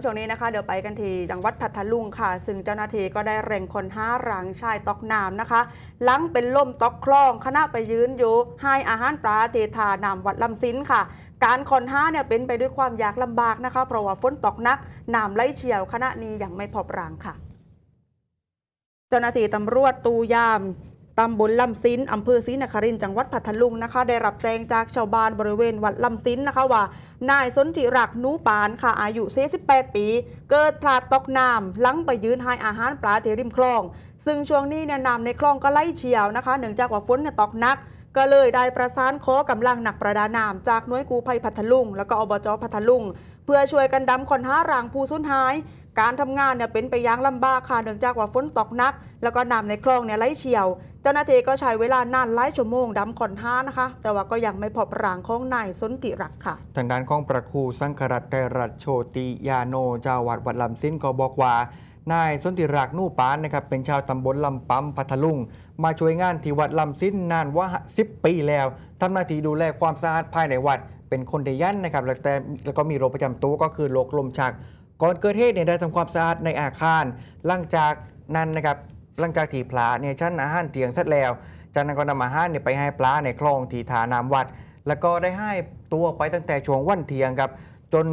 อนช่วงนี้นะคะ เดี๋ยวไปกันที่จังหวัดพัทลุงค่ะ ซึ่งเจ้าหน้าที่ก็ได้เร่งคนห้ารางชายตอกน้ำนะคะ หลังเป็นล่มตอกคลองคณะไปยืนอยู่ให้อาหารปลาเททานำวัดลำซินค่ะ การคนห้าเนี่ยเป็นไปด้วยความยากลำบากนะคะ เพราะว่าฝนตกหนักน้ำไหลเชี่ยวคณะนี้ยังไม่พบรางค่ะ เจ้าหน้าที่ตำรวจตูยาม ตำบลลำซินอำเภอศรีนครินทร์จังหวัดพัทลุงนะคะ ได้รับแจ้งจากชาวบ้านบริเวณวัดลำซินนะคะว่านายสนธิรักนูปานค่ะอายุ 48 ปี เกิดพลาดตกน้ำหลังไปยืนให้อาหารปลาที่ริมคลอง ซึ่งช่วงนี้เนี่ยน้ำในคลองก็ไหลเชี่ยวนะคะ เนื่องจากว่าฝนเนี่ยตกหนักก็เลยได้ประสานขอกำลังหนักประดาน้ำจากหน่วยกู้ภัยพัทลุง แล้วก็อบจพัทลุง เพื่อช่วยกันดำคนหารางผู้สูญหาย การทำงานเนี่ยเป็นไปอย่างลำบากค่ะเนื่องจากว่าฝนตกหนัก แล้วก็น้ำในคลองเนี่ยไหลเชี่ยว เจ้าหน้าที่ก็ใช้เวลานานหลายชั่วโมงดำคนห้านะคะ แต่ว่าก็ยังไม่พบร่างของนายสนติรักค่ะ ทางด้านของพระครูสังครัตไตรัตโชติยาโนเจ้าวัดวัดลำซิ้นก็บอกว่านายสนติรักนู่ปานนะครับเป็นชาวตำบลลำปั๊มพัทลุง มาช่วยงานที่วัดลำซิ้นนานว่า10ปีแล้วทำหน้าที่ดูแลความสะอาดภายในวัด เป็นคนเดยันนะครับแล้วแต่แล้วก็มีโรคประจำตัวก็คือโรคลมชัก ก่อนเกิดเหตุเนี่ยได้ทำความสะอาดในอาคารหลังจากนั้นนะครับ หลังจากที่พระเนี่ยชั้นอาหารเตียงเสร็จแล้วจากนั้นก็นำอาหารเนี่ยไปให้ปลาในคลองที่ทาน้ำวัด แล้วก็ได้ให้ตัวไปตั้งแต่ช่วงวันเที่ยงครับจน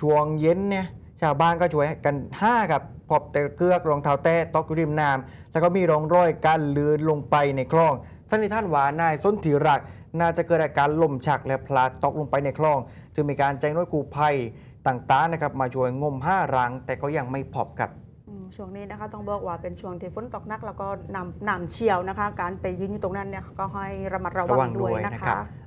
ช่วงเย็นเนี่ยชาวบ้านก็ช่วยกันห้าครับพบแต่เกลือกรองเท้าแตะตกอยู่ริมน้ำแล้วก็มีรองรอยการลือนลงไปในคลองสันนิษฐานว่านายส้นธิรักน่าจะเกิดอาการลมชักและพลาดตกลงไปในคลอง จึงมีการแจ้งหน่วยกู้ภัยต่างๆนะครับมาช่วยงมห้ารังแต่ก็ยังไม่พบครับ ช่วงนี้นะคะต้องบอกว่าเป็นช่วงที่ฝนตกหนักแล้วก็น้ำน้ำเชี่ยวนะคะ การไปยืนอยู่ตรงนั้นเนี่ยก็ให้ระมัดระระวัวังงด้วยด้วยนะนะครัคะบ